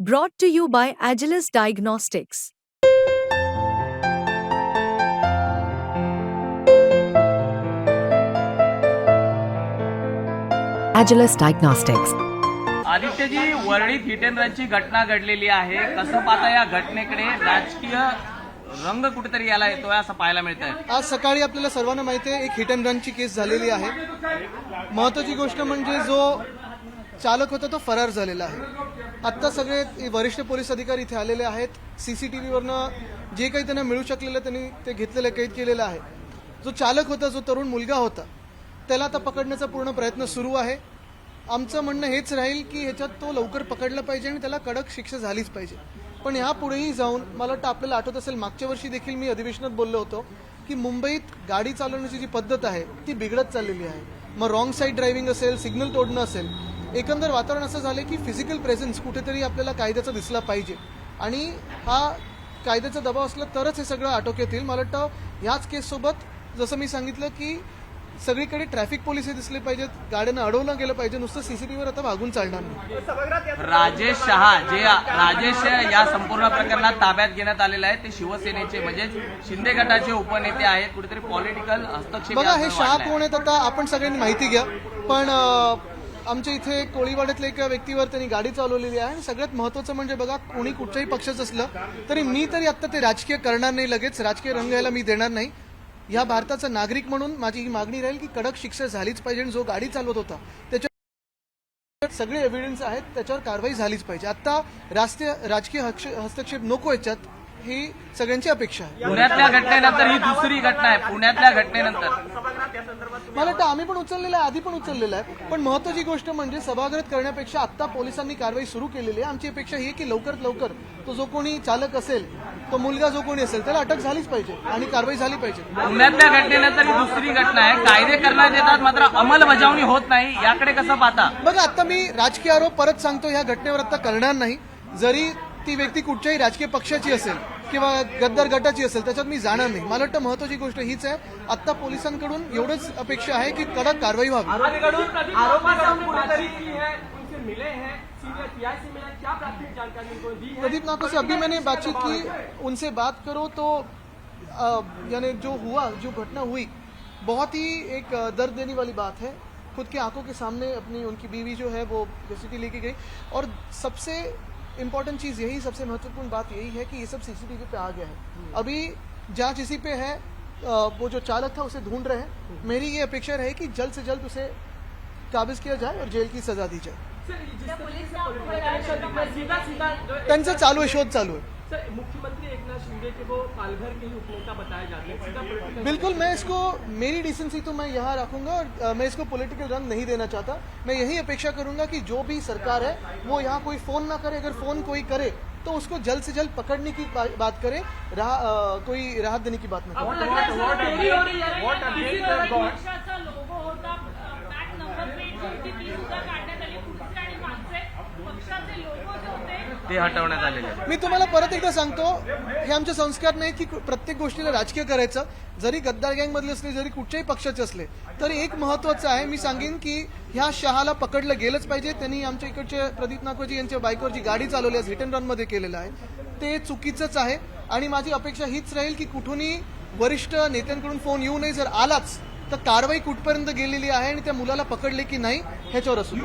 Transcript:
Brought to you by Agilus Diagnostics. Agilus Diagnostics. आदित्यजी वर्णित hit and रनची घटना घडलेली आहे कसं पाहता या घटनेकडे राजकीय रंग कुठेतरी याला येतोय असं पाहायला मिळतंय आज सकाळी आपल्याला सर्वांना माहिती आहे एक हिट अँड रनची केस झालेली आहे महत्वाची गोष्ट म्हणजे जो चालक होता तो फरार झालेला आहे आत्ता सगळे वरिष्ठ पोलीस अधिकारी इथे आलेले आहेत. सीसीटीव्हीवरनं जे काही त्यांना मिळू शकलेलं त्यांनी ते घेतलेलं कैद केलेलं आहे. जो चालक होता जो तरुण मुलगा होता त्याला आता पकडण्याचा पूर्ण प्रयत्न सुरू आहे. आमचं म्हणणं हेच राहील की ह्याच्यात तो लवकर पकडला पाहिजे आणि त्याला कडक शिक्षा झालीच पाहिजे. पण ह्या पुढेही जाऊन मला वाटतं आपल्याला आठवत असेल मागच्या वर्षी देखील मी अधिवेशनात बोललो होतो की मुंबईत गाडी चालवण्याची जी पद्धत आहे ती बिघडत चाललेली आहे. मग रॉंग साईड ड्रायव्हिंग असेल सिग्नल तोडणं असेल एकंदर वातावरण असं झालं की फिजिकल प्रेझेन्स कुठेतरी आपल्याला कायद्याचा दिसला पाहिजे. आणि हा कायद्याचा दबाव असला तरच हे सगळं आटोक्यात येईल. मला वाटतं ह्याच केससोबत जसं मी सांगितलं की सगळीकडे ट्रॅफिक पोलीस दिसले पाहिजेत. गाड्यांना अडवलं गेलं पाहिजे. नुसतं सीसीटीव्हीवर आता भागून चालणार नाही. राजेश शहा जे राजेश या संपूर्ण प्रकरणात ताब्यात घेण्यात आलेले आहे ते शिवसेनेचे म्हणजे शिंदे गटाचे उपनेते आहेत. कुठेतरी पॉलिटिकल हस्तक्षेप बघा हे शहा. कोण आहेत आता? आपण सगळ्यांनी माहिती घ्या. पण आमच्या इथे कोळीवाड्यातल्या एका व्यक्तीवर त्यांनी गाडी चालवलेली आहे. आणि सगळ्यात महत्वाचं म्हणजे बघा कोणी कुठच्याही पक्षाचं असलं तरी मी तरी आता ते राजकीय करणार नाही लगेच. राजकीय रंग यायला मी देणार नाही. या भारताचा नागरिक म्हणून माझी ही मागणी राहील की कडक शिक्षा झालीच पाहिजे आणि जो गाडी चालवत होता त्याच्या सगळे एव्हिडन्स आहेत त्याच्यावर कारवाई झालीच पाहिजे. आता राष्ट्रीय राजकीय हस्तक्षेप नको याच्यात. ही सगळ्यांची अपेक्षा आहे. पुण्यातल्या घटनेनंतर ही दुसरी घटना आहे पुण्यातल्या घटनेनंतर. मला वाटतं आम्ही पण उचललेलं आहे आधी पण उचललेलं आहे. पण महत्वाची गोष्ट म्हणजे सभागृहात करण्यापेक्षा आता पोलिसांनी कारवाई सुरू केलेली आहे. आमची अपेक्षा ही आहे की लवकरात लवकर तो जो कोणी चालक असेल तो मुलगा जो कोणी असेल त्याला अटक झालीच पाहिजे आणि कारवाई झाली पाहिजे. पुण्यातल्या घटनेनंतर ही दुसरी घटना आहे. कायदे करण्यात येतात मात्र अंमलबजावणी होत नाही. याकडे कसं पाहता? बघा आता मी राजकीय आरोप परत सांगतो ह्या घटनेवर आता करणार नाही. जरी ती व्यक्ती कुठच्याही राजकीय पक्षाची असेल किंवा गद्दार गटाची असेल त्याच्यात मी जाणार नाही. मला वाटतं महत्वाची गोष्ट हीच आहे आता पोलिसांकडून एवढंच अपेक्षा आहे की कडक कारवाई व्हावी. की है हैं है? प्रदीप नाको से अभी मैंने बातचीत की उनसे बात करो तो यानी जो हुआ जो घटना हुई बहुत ही एक दर्द देने वाली बात है। खुद की आँखों के सामने अपनी उनकी बीवी जो है वो बेसिकली लेके गई। और सबसे इम्पोर्टेंट चीज़ यही सबसे महत्वपूर्ण बात यही है कि ये सब सीसीटीवी पे आ गया है। अभी जाँच इसी पे है वो जो चालक था उसे ढूंढ रहे हैं। मेरी ये अपेक्षा रहे कि जल्द से जल्द उसे काबिज किया जाए और जेल की सजा दी जाए। टेंशन है, चालू आहे शोध चालू एकनाथ शिंदे के वो पालघर के ही उपनेता बताए जाते हैं बिल्कुल मैं इसको मेरी डिसेंसी तो मैं यहाँ रखूँगा और मैं इसको पॉलिटिकल रंग नहीं देना चाहता। मैं यही अपेक्षा करूँगा कि जो भी सरकार है वो यहाँ कोई फ़ोन ना करे। अगर फ़ोन कोई करे तो उसको जल्द से जल्द पकड़ने की बा- बात करे। रहा अ, कोई राहत देने की बात ना ते हटवण्यात आलेले आहे मी तुम्हाला परत एकदा सांगतो हे आमचे संस्कार नाही की प्रत्येक गोष्टीला राजकीय करायचं. जरी गद्दार गँग मधले असले जरी कुठच्याही पक्षाचे असले तरी एक महत्वाचं आहे मी सांगेन की ह्या शहाला पकडलं गेलंच पाहिजे. त्यांनी आमच्या इकडचे प्रदीप नाकोजी यांच्या बाईकवर जी गाडी चालवली आज रिटर्न अँड रनमध्ये केलेलं आहे. ते चुकीचंच आहे आणि माझी अपेक्षा हीच राहील की कुठूनही वरिष्ठ नेत्यांकडून फोन येऊ नये. जर आलाच तर कारवाई कुठपर्यंत गेलेली आहे आणि त्या मुलाला पकडले की नाही ह्याच्यावर असून